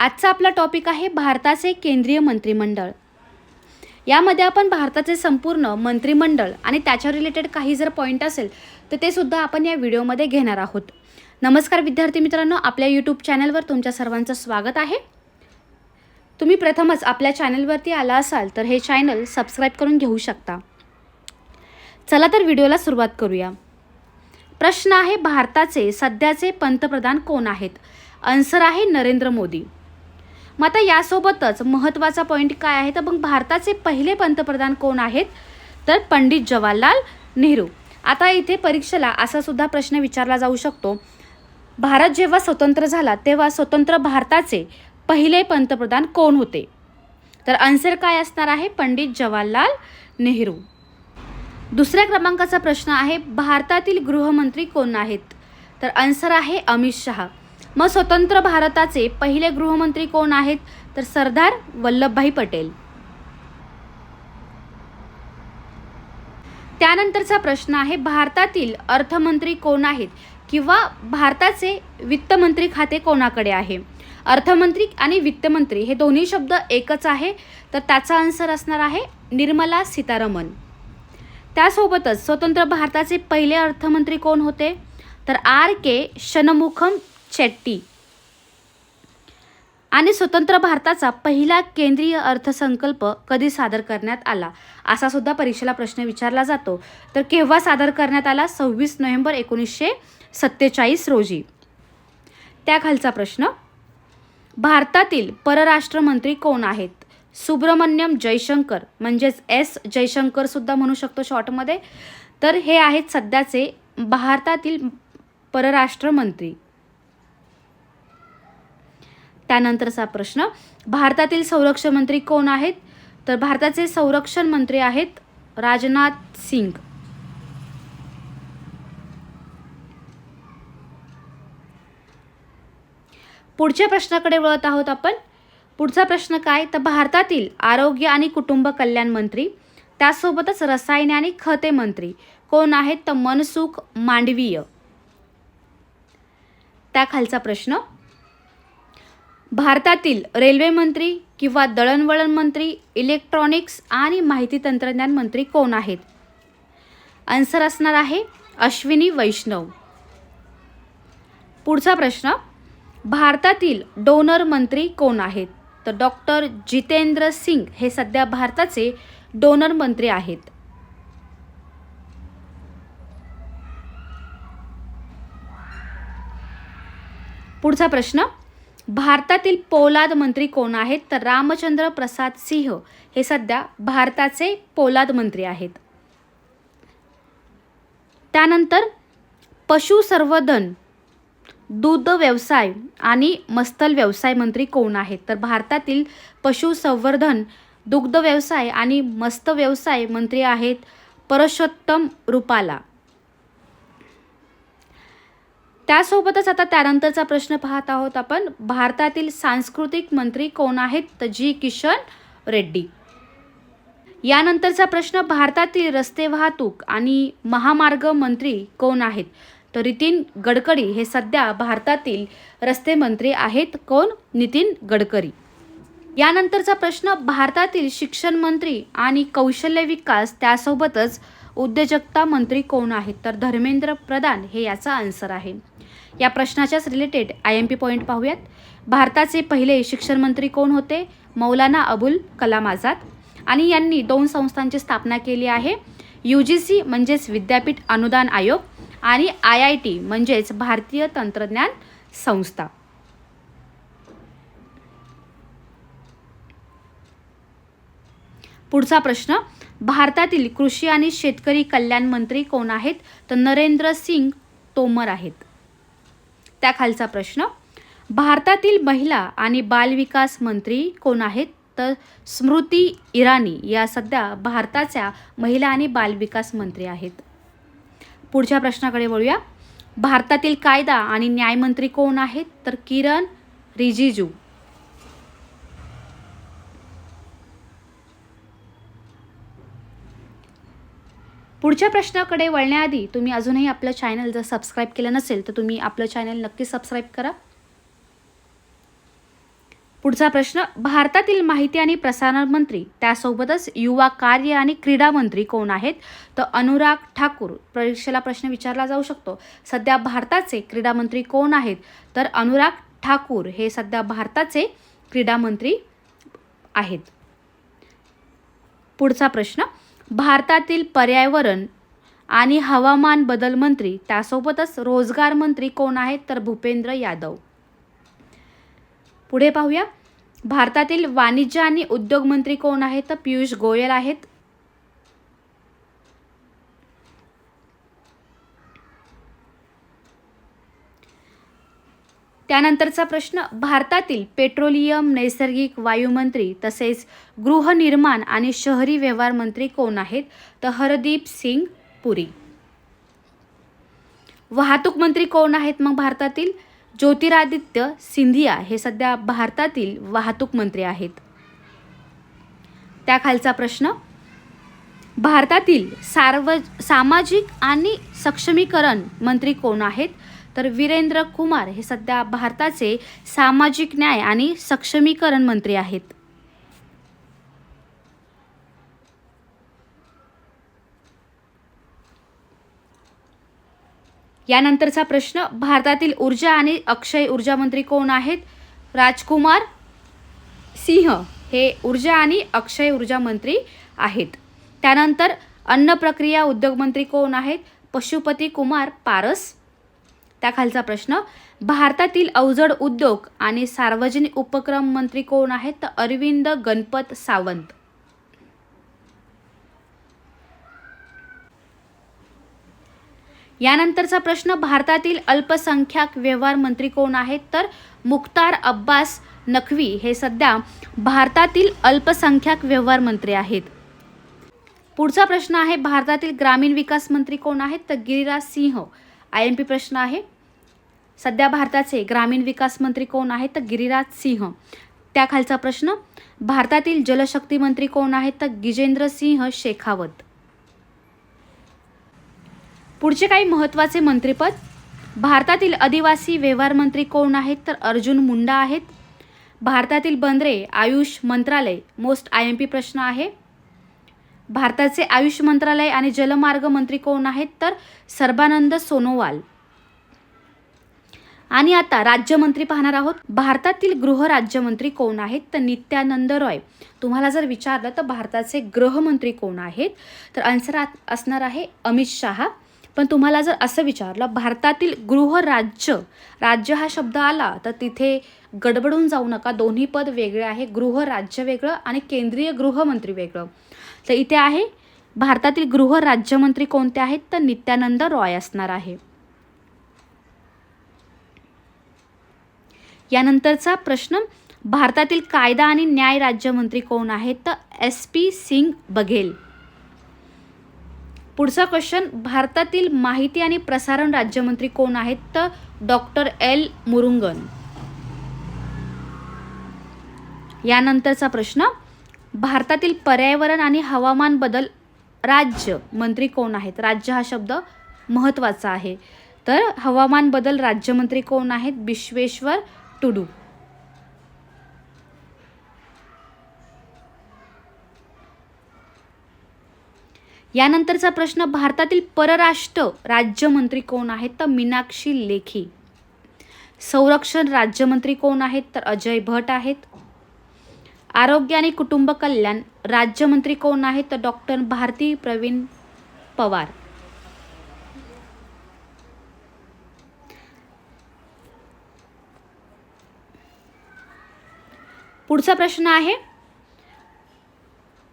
आजचा आपला टॉपिक आहे भारताचे केंद्रीय मंत्रिमंडळ. यामध्ये आपण भारताचे संपूर्ण मंत्रिमंडळ आणि त्याच्या रिलेटेड काही जर पॉईंट असेल तर ते सुद्धा आपण या व्हिडिओमध्ये घेणार आहोत. नमस्कार विद्यार्थी मित्रांनो आपल्या यूट्यूब चॅनलवर तुमच्या सर्वांचं स्वागत आहे. तुम्ही प्रथमच आपल्या चॅनलवरती आला असाल तर हे चॅनल सबस्क्राईब करून घेऊ शकता. चला तर व्हिडिओला सुरुवात करूया. प्रश्न आहे भारताचे सध्याचे पंतप्रधान कोण आहेत? आन्सर आहे नरेंद्र मोदी. मग आता यासोबतच महत्त्वाचा पॉईंट काय आहे? तर मग भारताचे पहिले पंतप्रधान कोण आहेत? तर पंडित जवाहरलाल नेहरू. आता इथे परीक्षेला असा सुद्धा प्रश्न विचारला जाऊ शकतो. भारत जेव्हा स्वतंत्र झाला तेव्हा स्वतंत्र भारताचे पहिले पंतप्रधान कोण होते? तर आन्सर काय असणार आहे? पंडित जवाहरलाल नेहरू. दुसऱ्या क्रमांकाचा प्रश्न आहे भारतातील गृहमंत्री कोण आहेत? तर आन्सर आहे अमित शहा. मग स्वतंत्र भारताचे पहिले गृहमंत्री कोण आहेत? तर सरदार वल्लभभाई पटेल. त्यानंतरचा प्रश्न आहे भारतातील अर्थमंत्री कोण आहेत किंवा भारताचे वित्तमंत्री खाते कोणाकडे आहे? अर्थमंत्री आणि वित्तमंत्री हे दोन्ही शब्द एकच आहे तर त्याचा आन्सर असणार आहे निर्मला सीतारमण. त्यासोबतच स्वतंत्र भारताचे पहिले अर्थमंत्री कोण होते? तर आर के शनमुखम शेट्टी. आणि स्वतंत्र भारताचा पहिला केंद्रीय अर्थसंकल्प कधी सादर करण्यात आला? असा सुद्धा परीक्षेला प्रश्न विचारला जातो. तर केव्हा सादर करण्यात आला? सव्वीस नोव्हेंबर एकोणीसशे सत्तेचाळीस रोजी. त्याखालचा प्रश्न. भारतातील परराष्ट्रमंत्री कोण आहेत? सुब्रमण्यम जयशंकर म्हणजेच एस जयशंकर सुद्धा म्हणू शकतो शॉर्टमध्ये. तर हे आहेत सध्याचे भारतातील परराष्ट्र मंत्री त्यानंतरचा प्रश्न भारतातील संरक्षण मंत्री कोण आहेत? तर भारताचे संरक्षण मंत्री आहेत राजनाथ सिंग. पुढच्या प्रश्नाकडे वळत आहोत आपण. पुढचा प्रश्न काय? तर भारतातील आरोग्य आणि कुटुंब कल्याण मंत्री त्यासोबतच रसायने आणि खते मंत्री कोण आहेत? तर मनसुख मांडवीय. त्याखालचा प्रश्न भारतातील रेल्वे मंत्री किंवा दळणवळण मंत्री इलेक्ट्रॉनिक्स आणि माहिती तंत्रज्ञान मंत्री कोण आहेत? आन्सर असणार आहे अश्विनी वैष्णव. पुढचा प्रश्न भारतातील डोनर मंत्री कोण आहेत? तर डॉक्टर जितेंद्र सिंग हे सध्या भारताचे डोनर मंत्री आहेत. पुढचा प्रश्न भारतातील पोलाद मंत्री कोण आहेत? तर रामचंद्र प्रसाद सिंह हे सध्या भारताचे पोलाद मंत्री आहेत. त्यानंतर पशुसंवर्धन दूध व्यवसाय आणि मस्तल व्यवसाय मंत्री कोण आहेत? तर भारतातील पशुसंवर्धन दुग्ध व्यवसाय आणि मस्त व्यवसाय मंत्री आहेत परषोत्तम रुपाला. त्यासोबतच आता त्यानंतरचा प्रश्न पाहत आहोत आपण. भारतातील सांस्कृतिक मंत्री कोण आहेत? तर जी किशन रेड्डी. यानंतरचा प्रश्न भारतातील रस्ते वाहतूक आणि महामार्ग मंत्री कोण आहेत? तर नितीन गडकरी हे सध्या भारतातील रस्ते मंत्री आहेत. कोण? नितीन गडकरी. यानंतरचा प्रश्न भारतातील शिक्षण मंत्री आणि कौशल्य विकास त्यासोबतच उद्योजकता मंत्री कोण आहेत? तर धर्मेंद्र प्रधान हे याचा आन्सर आहे. या प्रश्नाच्याच related I M P point पाहूयात. भारताचे पहिले शिक्षण मंत्री कोण होते? मौलाना अबुल कलाम आझाद. आणि यांनी दोन संस्थांची स्थापना केली आहे. यू जी सी म्हणजेच विद्यापीठ अनुदान आयोग आणि आय आय टी म्हणजेच भारतीय तंत्रज्ञान संस्था. पुढचा प्रश्न भारतातील कृषी आणि शेतकरी कल्याण मंत्री कोण आहेत? तर नरेंद्र सिंग तोमर आहेत. त्याखालचा प्रश्न. भारतातील महिला आणि बालविकास मंत्री कोण आहेत? तर स्मृती इराणी या सध्या भारताच्या महिला आणि बालविकास मंत्री आहेत. पुढच्या प्रश्नाकडे वळूया. भारतातील कायदा आणि न्यायमंत्री कोण आहेत? तर किरण रिजिजू. पुढच्या प्रश्नाकडे वळण्याआधी तुम्ही अजूनही आपलं चॅनल जर सबस्क्राईब केलं नसेल तर तुम्ही आपलं चॅनल नक्की सबस्क्राईब करा. पुढचा प्रश्न भारतातील माहिती आणि प्रसारण मंत्री त्यासोबतच युवा कार्य आणि क्रीडा मंत्री कोण आहेत? तर अनुराग ठाकूर परीक्षेला प्रश्न विचारला जाऊ शकतो. सध्या भारताचे क्रीडा मंत्री कोण आहेत? तर अनुराग ठाकूर हे सध्या भारताचे क्रीडा मंत्री आहेत. पुढचा प्रश्न भारतातील पर्यावरण आणि हवामान बदल मंत्री त्यासोबतच रोजगार मंत्री कोण आहेत तर भूपेंद्र यादव. पुढे पाहूया. भारतातील वाणिज्य आणि उद्योग मंत्री कोण आहेत? तर पियुष गोयल आहेत. त्यानंतरचा प्रश्न भारतातील पेट्रोलियम नैसर्गिक वायुमंत्री तसेच गृहनिर्माण आणि शहरी व्यवहार मंत्री कोण आहेत? तर हरदीप सिंग पुरी. वाहतूक मंत्री कोण आहेत मग भारतातील? ज्योतिरादित्य सिंधिया हे सध्या भारतातील वाहतूक मंत्री आहेत. त्याखालचा प्रश्न भारतातील सार्व सामाजिक आणि सक्षमीकरण मंत्री कोण आहेत? तर वीरेंद्र कुमार हे सध्या भारताचे सामाजिक न्याय आणि सक्षमीकरण मंत्री आहेत. यानंतरचा प्रश्न भारतातील ऊर्जा आणि अक्षय ऊर्जा मंत्री कोण आहेत? राजकुमार सिंह हे ऊर्जा आणि अक्षय ऊर्जा मंत्री आहेत. त्यानंतर अन्न प्रक्रिया उद्योग मंत्री कोण आहेत? पशुपती कुमार पारस त्याखालचा प्रश्न भारतातील अवजड उद्योग आणि सार्वजनिक उपक्रम मंत्री कोण आहेत तर अरविंद गणपत सावंत. यानंतरचा प्रश्न भारतातील अल्पसंख्याक व्यवहार मंत्री कोण आहेत तर मुख्तार अब्बास नखवी हे सध्या भारतातील अल्पसंख्याक व्यवहार मंत्री आहेत. पुढचा प्रश्न आहे भारतातील ग्रामीण विकास मंत्री कोण आहेत तर Giriraj Singh. I M P प्रश्न आहे. सध्या भारताचे ग्रामीण विकास मंत्री कोण आहेत तर गिरिराज सिंह. त्याखालचा प्रश्न भारतातील जलशक्ती मंत्री कोण आहेत तर गिजेंद्र सिंह शेखावत. पुढचे काही महत्त्वाचे मंत्रीपद भारतातील आदिवासी व्यवहार मंत्री कोण आहेत तर अर्जुन मुंडा आहेत. भारतातील बंदरे आयुष मंत्रालय मोस्ट आय एम पी प्रश्न आहे. भारताचे आयुष मंत्रालय आणि जलमार्ग मंत्री कोण आहेत तर सर्बानंद सोनोवाल. आणि आता राज्यमंत्री पाहणार आहोत. भारतातील गृहराज्यमंत्री कोण आहेत तर नित्यानंद रॉय. तुम्हाला जर विचारलं तर भारताचे गृहमंत्री कोण आहेत? तर आन्सर असणार आहे अमित शहा. पण तुम्हाला जर असं विचारलं भारतातील गृहराज्य राज्य हा शब्द आला तर तिथे गडबडून जाऊ नका. दोन्ही पद वेगळे आहे. गृहराज्य वेगळं आणि केंद्रीय गृहमंत्री वेगळं. तर इथे आहे भारतातील गृहराज्यमंत्री कोणते आहेत? तर नित्यानंद रॉय असणार आहे. यानंतरचा प्रश्न भारतातील कायदा आणि न्याय राज्यमंत्री कोण आहेत? तर एस पी सिंग बघेल. पुढचा क्वेश्चन भारतातील माहिती आणि प्रसारण राज्यमंत्री कोण आहेत? तर डॉक्टर एल मुरुंगन. यानंतरचा प्रश्न भारतातील पर्यावरण आणि हवामान बदल राज्य मंत्री कोण आहेत? राज्य हा शब्द महत्त्वाचा आहे. तर हवामान बदल राज्यमंत्री कोण आहेत? विश्वेश्वर टुडू. यानंतरचा प्रश्न भारतातील परराष्ट्र राज्यमंत्री कोण आहेत? तर मीनाक्षी लेखी. संरक्षण राज्यमंत्री कोण आहेत? तर अजय भट आहेत. आरोग्य आणि कुटुंब कल्याण राज्यमंत्री कोण आहेत तर डॉक्टर भारती प्रवीण पवार. पुढचा प्रश्न आहे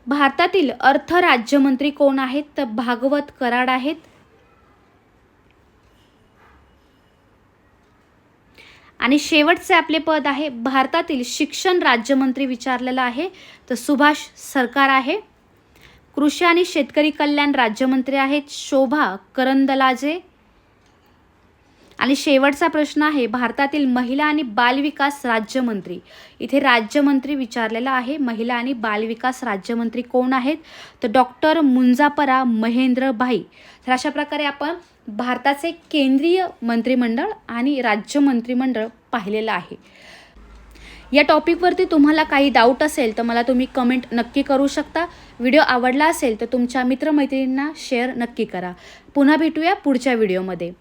भारतातील अर्थ राज्यमंत्री कोण आहेत तर भागवत कराड आहेत. आणि शेवटचे आपले पद आहे भारतातील शिक्षण राज्यमंत्री विचारलेलं आहे. तर सुभाष सरकार आहे. कृषी आणि शेतकरी कल्याण राज्यमंत्री आहेत. शोभा करंदलाजे आणि शेवटचा प्रश्न आहे भारतातील महिला आणि बालविकास राज्यमंत्री. इथे राज्यमंत्री विचारलेला आहे महिला आणि बालविकास राज्यमंत्री कोण आहेत? तर डॉक्टर मुंजापरा महेंद्र भाई तर अशा प्रकारे आपण भारताचे केंद्रीय मंत्रिमंडळ आणि राज्य मंत्रिमंडळ पाहिलेलं आहे. या टॉपिकवरती तुम्हाला काही डाऊट असेल तर मला तुम्ही कमेंट नक्की करू शकता. व्हिडिओ आवडला असेल तर तुमच्या मित्रमैत्रिणींना शेअर नक्की करा. पुन्हा भेटूया पुढच्या व्हिडिओमध्ये